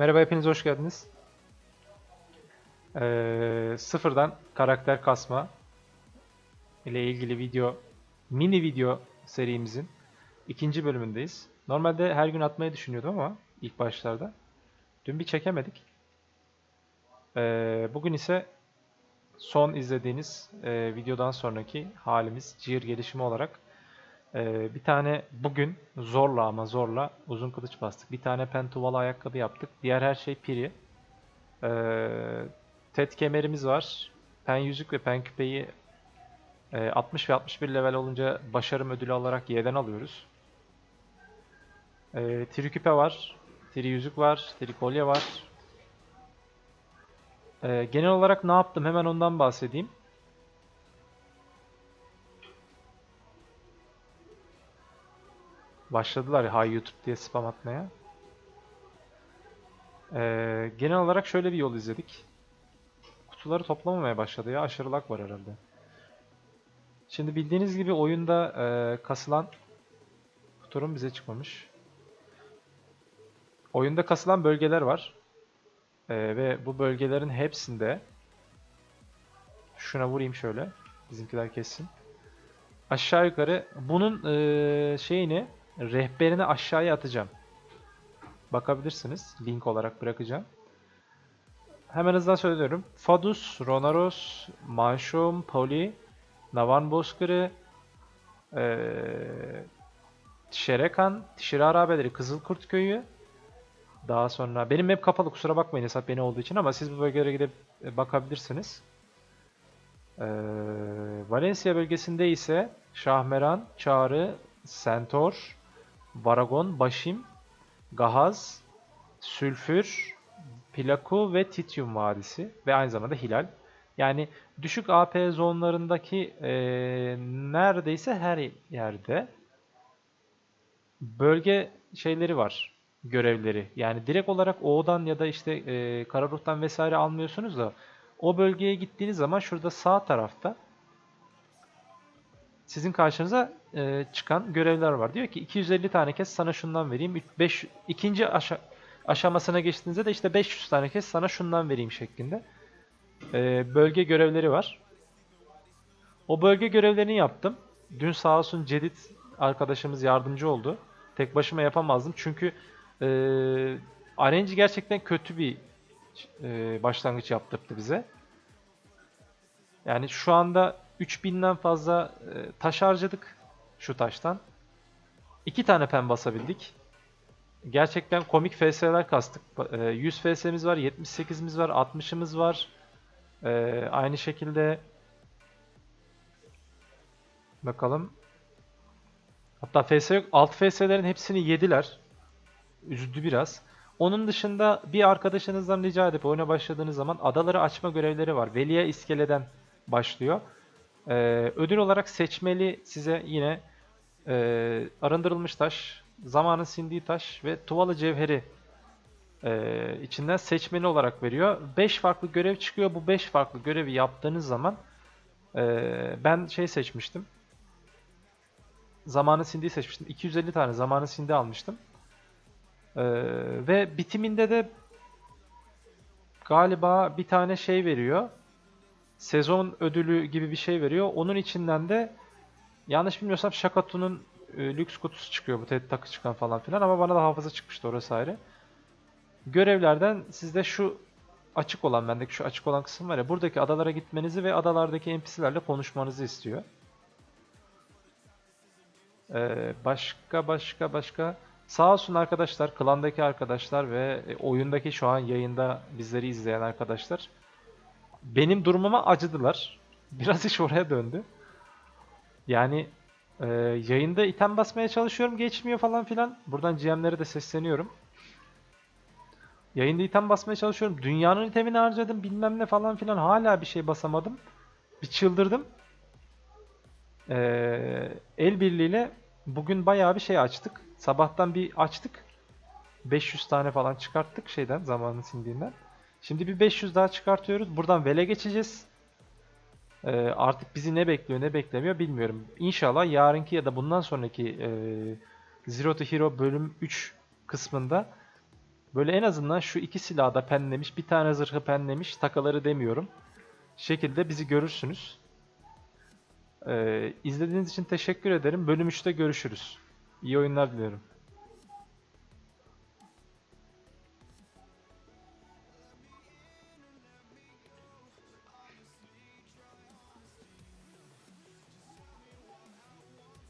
Merhaba hepiniz hoş geldiniz. Ee, sıfırdan karakter kasma ile ilgili video, mini video serimizin ikinci bölümündeyiz. Normalde her gün atmayı düşünüyordum ama ilk başlarda. Dün bir çekemedik. Ee, bugün ise son izlediğiniz e, videodan sonraki halimiz, Gear gelişimi olarak ee, bir tane bugün zorla ama zorla uzun kılıç bastık. Bir tane pentuvalı ayakkabı yaptık. Diğer her şey piri. Ee, TED kemerimiz var. Pen yüzük ve pen küpeyi e, 60 ve 61 level olunca başarım ödülü olarak Y'den alıyoruz. Ee, tri küpe var. Tri yüzük var. Tri kolye var. Ee, genel olarak ne yaptım hemen ondan bahsedeyim. Başladılar ya YouTube diye spam atmaya. Ee, genel olarak şöyle bir yol izledik. Kutuları toplamamaya başladı ya. Aşırı lag var herhalde. Şimdi bildiğiniz gibi oyunda e, kasılan kuturum bize çıkmamış. Oyunda kasılan bölgeler var. Ee, ve bu bölgelerin hepsinde şuna vurayım şöyle. Bizimkiler kessin. Aşağı yukarı bunun e, şeyini rehberini aşağıya atacağım. Bakabilirsiniz. Link olarak bırakacağım. Hemen hızdan söylüyorum. Fadus, Ronaros, Manşum, Poli, Navan Bozkırı, ee, Şerekan, Tişir Arabeleri, Kızılkurt Köyü. Daha sonra benim map kapalı kusura bakmayın hesap beni olduğu için ama siz bu bölgelere gidip e, bakabilirsiniz. Ee, Valencia bölgesinde ise Şahmeran, Çağrı, Sentor, Varagon, Başim, Gahaz, Sülfür, Plaku ve Titium Vadisi ve aynı zamanda Hilal. Yani düşük AP zonlarındaki eee, neredeyse her yerde bölge şeyleri var, görevleri. Yani direkt olarak O'dan ya da işte eee Kararuh'tan vesaire almıyorsunuz da o bölgeye gittiğiniz zaman şurada sağ tarafta sizin karşınıza e, çıkan görevler var. Diyor ki 250 tane kez sana şundan vereyim. 5 ikinci aşa aşamasına geçtiğinizde de işte 500 tane kez sana şundan vereyim şeklinde. E, bölge görevleri var. O bölge görevlerini yaptım. Dün sağ olsun Cedit arkadaşımız yardımcı oldu. Tek başıma yapamazdım çünkü e, RNG gerçekten kötü bir e, başlangıç yaptırdı bize. Yani şu anda 3000'den fazla e, taş harcadık şu taştan. İki tane pen basabildik. Gerçekten komik FS'ler kastık. E, 100 FS'miz var, 78'imiz var, 60'ımız var. E, aynı şekilde bakalım. Hatta FS yok. Alt FS'lerin hepsini yediler. Üzdü biraz. Onun dışında bir arkadaşınızdan rica edip oyuna başladığınız zaman adaları açma görevleri var. Veliye iskeleden başlıyor. Ee, ödül olarak seçmeli size yine e, arındırılmış taş, zamanın sindiği taş ve tuvalı cevheri e, içinden seçmeli olarak veriyor. 5 farklı görev çıkıyor. Bu 5 farklı görevi yaptığınız zaman e, ben şey seçmiştim. Zamanın sindiği seçmiştim. 250 tane zamanın sindiği almıştım. E, ve bitiminde de galiba bir tane şey veriyor sezon ödülü gibi bir şey veriyor. Onun içinden de yanlış bilmiyorsam Shakatu'nun e, lüks kutusu çıkıyor bu TED takı çıkan falan filan ama bana da hafıza çıkmıştı orası ayrı. Görevlerden sizde şu açık olan bendeki şu açık olan kısım var ya buradaki adalara gitmenizi ve adalardaki NPC'lerle konuşmanızı istiyor. Ee, başka başka başka sağ olsun arkadaşlar, klandaki arkadaşlar ve e, oyundaki şu an yayında bizleri izleyen arkadaşlar benim durumuma acıdılar. Biraz iş oraya döndü. Yani e, yayında item basmaya çalışıyorum geçmiyor falan filan. Buradan GM'lere de sesleniyorum. Yayında item basmaya çalışıyorum. Dünyanın itemini harcadım bilmem ne falan filan. Hala bir şey basamadım. Bir çıldırdım. Ee, el birliğiyle bugün bayağı bir şey açtık. Sabahtan bir açtık. 500 tane falan çıkarttık şeyden zamanın sindiğinden. Şimdi bir 500 daha çıkartıyoruz. Buradan Vele geçeceğiz. Ee, artık bizi ne bekliyor ne beklemiyor bilmiyorum. İnşallah yarınki ya da bundan sonraki e, Zero to Hero bölüm 3 kısmında Böyle en azından şu iki silahı da penlemiş, bir tane zırhı penlemiş, takaları demiyorum. Şekilde bizi görürsünüz. Ee, izlediğiniz için teşekkür ederim. Bölüm 3'te görüşürüz. İyi oyunlar diliyorum.